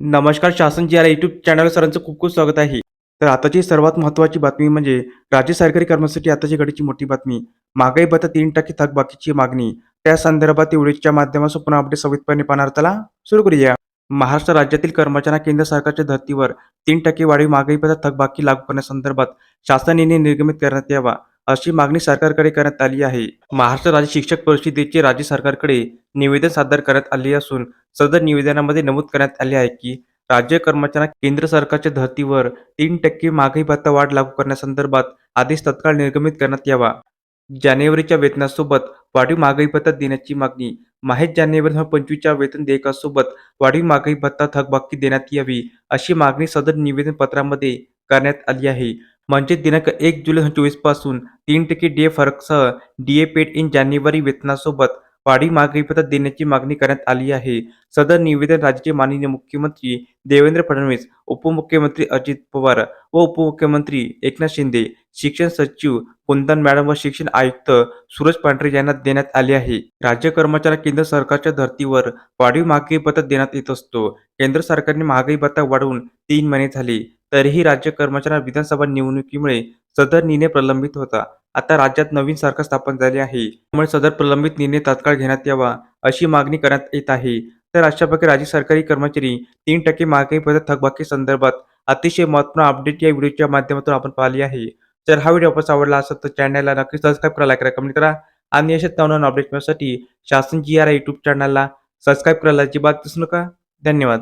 नमस्कार शासन G our YouTube channel सरांचं खूप खूप स्वागत आहे. तर आताची सर्वात महत्त्वाची बातमी म्हणजे राज्य सरकारी कर्मचारी आताची घडीची मोठी बातमी. महागाई भत्ता तीन टक्के थकबाकीची मागणी. त्या संदर्भात व्हिडिओच्या माध्यमातून पुन्हा अपडेट सवितपणे पाहणार. त्याला सुरू करूया. महाराष्ट्र राज्यातील कर्मचाऱ्यांना केंद्र सरकारच्या धर्तीवर तीन टक्के वाढीव महागाई भत्ता थकबाकी लागू करण्यासंदर्भात शासन निर्णय निर्गमित करण्यात यावा. अशी मागणी सरकारकडे करण्यात आली आहे. महाराष्ट्र राज्य शिक्षक परिषदेचे राज्य सरकारकडे निवेदन सादर करण्यात आले असून सदर निवेदनामध्ये नमूद करण्यात आले आहे की राज्य कर्मचाऱ्यांना केंद्र सरकारच्या धर्तीवर तीन टक्के महागाई भत्ता वाढ लागू करण्यासंदर्भात आदेश तत्काळ निर्गमित करण्यात यावा. जानेवारीच्या वेतनासोबत वाढीव महागाई भत्ता देण्याची मागणी माहीत जानेवारी दोन हजार पंचवीसच्या वेतन देयकासोबत वाढीव महागाई भत्ता थकबाकी देण्यात यावी अशी मागणी सदर निवेदन पत्रामध्ये करण्यात आली आहे. म्हणजे दिनांक एक जुलै दोन चोवीसपासून तीन टक्के डीए फरकसह डीए पेड इन जानेवारी वेतनासोबत वाढीव महागाई भत्ता देण्याची मागणी करण्यात आली आहे. सदर निवेदन राज्याचे माननीय मुख्यमंत्री देवेंद्र फडणवीस उपमुख्यमंत्री अजित पवार व उपमुख्यमंत्री एकनाथ शिंदे शिक्षण सचिव कुंदन मॅडम व शिक्षण आयुक्त सूरज पांढरे यांना देण्यात आले आहे. राज्य कर्मचाऱ्या केंद्र सरकारच्या धर्तीवर वाढीव मागणी पत्र देण्यात येत असतो. केंद्र सरकारने महागाई भत्ता वाढवून तीन महिने झाले. तरीही राज्य कर्मचाऱ्यांना विधानसभा निवडणुकीमुळे सदर निर्णय प्रलंबित होता. आता राज्यात नवीन सरकार स्थापन झाले आहे. त्यामुळे सदर प्रलंबित निर्णय तात्काळ घेण्यात यावा अशी मागणी करण्यात येत आहे. तर अशा प्रकारे राज्य सरकारी कर्मचारी तीन टक्के महागाई पद्धत थकबाकी संदर्भात अतिशय महत्त्वपूर्ण अपडेट या व्हिडिओच्या माध्यमातून आपण पाहिली आहे. जर हा व्हिडिओ आपण आवडला असेल तर चॅनलला नक्की सबस्क्राईब करा लाईक करा कमेंट करा आणि अशाच नवनवीन अपडेट मिळण्यासाठी शासन जी आर युट्यूब चॅनलला सबस्क्राईब करायला अजिबात दिसू नका. धन्यवाद.